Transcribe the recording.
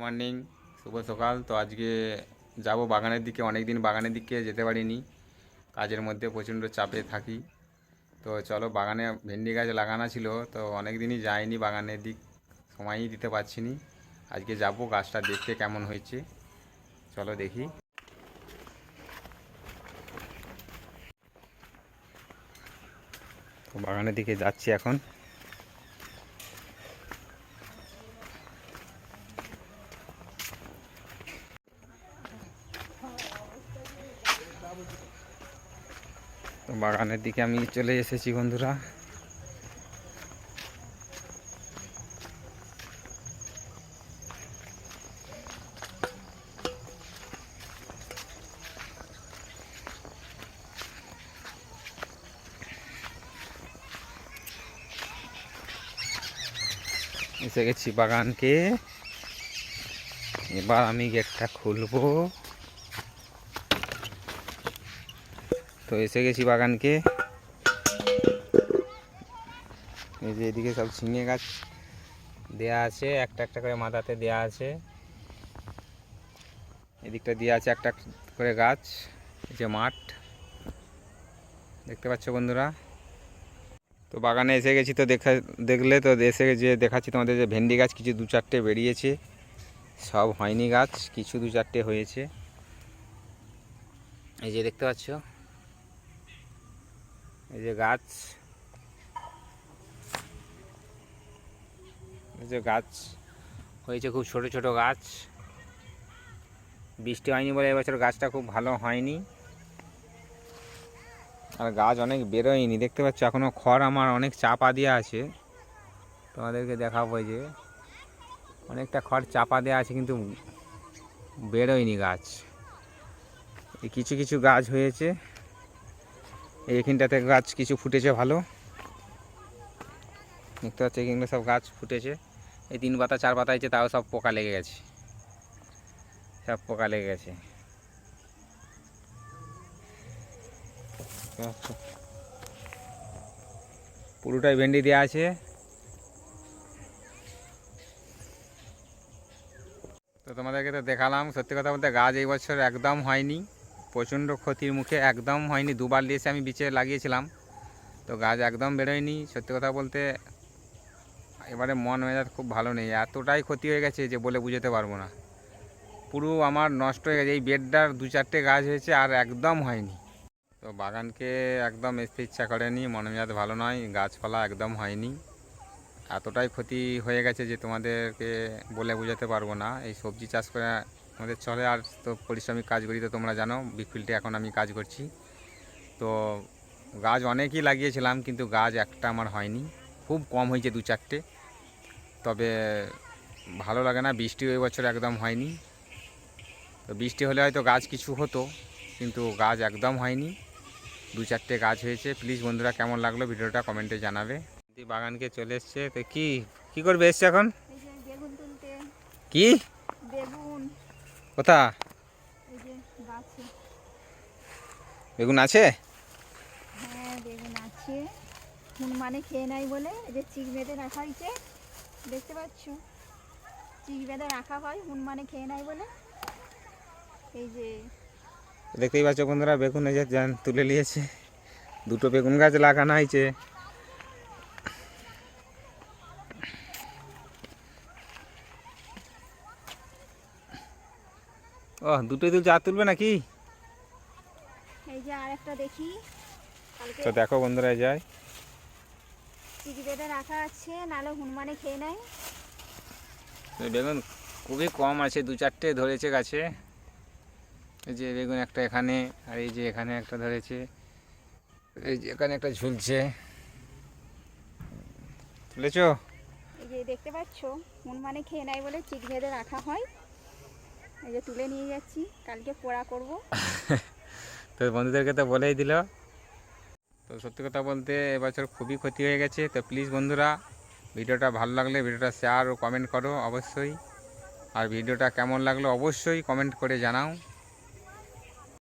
Morning, শুভ সকাল। তো আজকে যাব বাগানের দিকে অনেক দিন বাগানের দিকে যেতে পারিনি। কাজের মধ্যে প্রচণ্ড চাপে থাকি। তো চলো, বাগানে ভেন্ডি গাছ লাগানো ছিল, তো অনেক দিনই যাইনি বাগানের দিক। সময়ই দিতে পারছি নি আজকে যাব গাছটা দেখতে কেমন হয়েছে। চলো দেখি। তো বাগানের দিকে যাচ্ছি এখন। বাগানের দিকে আমি চলে এসেছি বন্ধুরা। এসে গেছি বাগানকে। এবার আমি গেটটা খুলবো। তো এসে গেছি বাগানকে। এই যে এদিকে সব ঝিঙে গাছ দেয়া আছে, একটা একটা করে মাথাতে দেয়া আছে। এদিকটা দেওয়া আছে একটা করে গাছ যে মাঠ। দেখতে পাচ্ছ বন্ধুরা? তো বাগানে এসে গেছি তো দেখা, দেখলে তো এসে যে দেখাচ্ছি তোমাদের যে ভেন্ডি গাছ, কিছু দু চারটে বেরিয়েছে। সব হয়নি গাছ, কিছু দু চারটে হয়েছে। এই যে দেখতে পাচ্ছ? এই যে গাছ। এই যে গাছ। হয়েছে খুব ছোট ছোট গাছ। বৃষ্টি হয়নি বলে এবছর গাছটা খুব ভালো হয়নি। আর গাছ অনেক বেরোয়নি। দেখতে পাচ্ছ এখনও খড় আমার অনেক চাপা দেওয়া আছে। তোমাদেরকে দেখাবো যে। অনেকটা খড় চাপা দেওয়া আছে, কিন্তু বেরোয়নি গাছ। কিছু কিছু গাছ হয়েছে। এইখানটাতে গাছ কিছু ফুটেছে ভালো। দেখতে পাচ্ছি এখানে সব গাছ ফুটেছে। এই তিন পাতা, চার পাতা হয়েছে, তাও সব পোকা লেগে গেছে। সব পোকা লেগে গেছে। পুরোটাই ভেন্ডি দেওয়া আছে। তো তোমাদেরকে তো দেখালাম, সত্যি কথা বলতে গাছ এই বছর একদম হয়নি। প্রচণ্ড ক্ষতির মুখে একদম হয়নি, দুবার দিয়েছে আমি বিচে লাগিয়েছিলাম। তো গাছ একদম বেরোয়নি, সত্যি কথা বলতে এবারে মন মেজাজ খুব ভালো নেই। এতটাই ক্ষতি হয়ে গেছে যে বলে বুঝতে পারব না। পুরো আমার নষ্ট হয়ে গেছে। এই বেডটার দু চারটে গাছ হয়েছে আর একদম হয়নি। তো বাগানকে একদম আসতে ইচ্ছা করেনি, মন মেজাজ ভালো নয়, গাছপালা একদম হয়নি। এতটাই ক্ষতি হয়ে গেছে যে তোমাদেরকে বলে বোঝাতে পারব না। এই সবজি চাষ করে আমাদের চলে আর তো পরিশ্রমিক কাজ করি তো তোমরা জানো বিগ ফিল্ডে এখন আমি কাজ করছি। তো গাছ অনেকই লাগিয়েছিলাম কিন্তু গাছ একটা আমার হয়নি। খুব কম হয়েছে দু চারটে। তবে ভালো লাগে না বৃষ্টি ওই বছর একদম হয়নি। তো বৃষ্টি হলে হয়তো গাছ কিছু হতো কিন্তু গাছ একদম হয়নি। দু চারটে গাছ হয়েছে। প্লিজ বন্ধুরা কেমন লাগল ভিডিওটা কমেন্টে জানাবে। বাগানকে চলে এসছে তো কি কি করবে এসছে এখন? কি? কোথা? এই যে গাছে। বেগুন আছে? হ্যাঁ বেগুন আছে। হনুমানে খেয়ে নাই বলে এই যে চিক বেঁধে রাখা হয়েছে। দেখতে পাচ্ছ? চিক বেঁধে রাখা হয় হনুমানে খেয়ে নাই বলে। এই যে দেখতেই পাচ্ছ বন্ধুরা বেগুন এই যে যান তুলে নিয়েছে। দুটো বেগুন গাছ লাগানো হয়েছে। ও দুটোই তুলছে আর তুলবে নাকি? এই যে আর একটা দেখি তো দেখো বন্ধুরা যায় চিক বেঁধে রাখা আছে নাহলে হনুমানে খেয়ে নেয়। বেগুন খুবই কম আছে দু চারটে ধরেছে গাছে। এই যে বেগুন একটা এখানে আর এই যে এখানে একটা ধরেছে। এই যে এখানে একটা ঝুলছে। তুলেছো? এই যে দেখতে পাচ্ছ হনুমানে খেয়ে নেয় বলে চিক বেঁধে রাখা হয়। এই যে তুলে নিয়ে যাচ্ছি, কালকে পোড়া করব। তো বন্ধুদেরকে তো বলেই দিল। তো সত্যি কথা বলতে এবছর খুবই ক্ষতি হয়ে গেছে। তো প্লিজ বন্ধুরা, ভিডিওটা ভালো লাগলে ভিডিওটা শেয়ার ও কমেন্ট করো অবশ্যই। আর ভিডিওটা কেমন লাগল অবশ্যই কমেন্ট করে জানাও।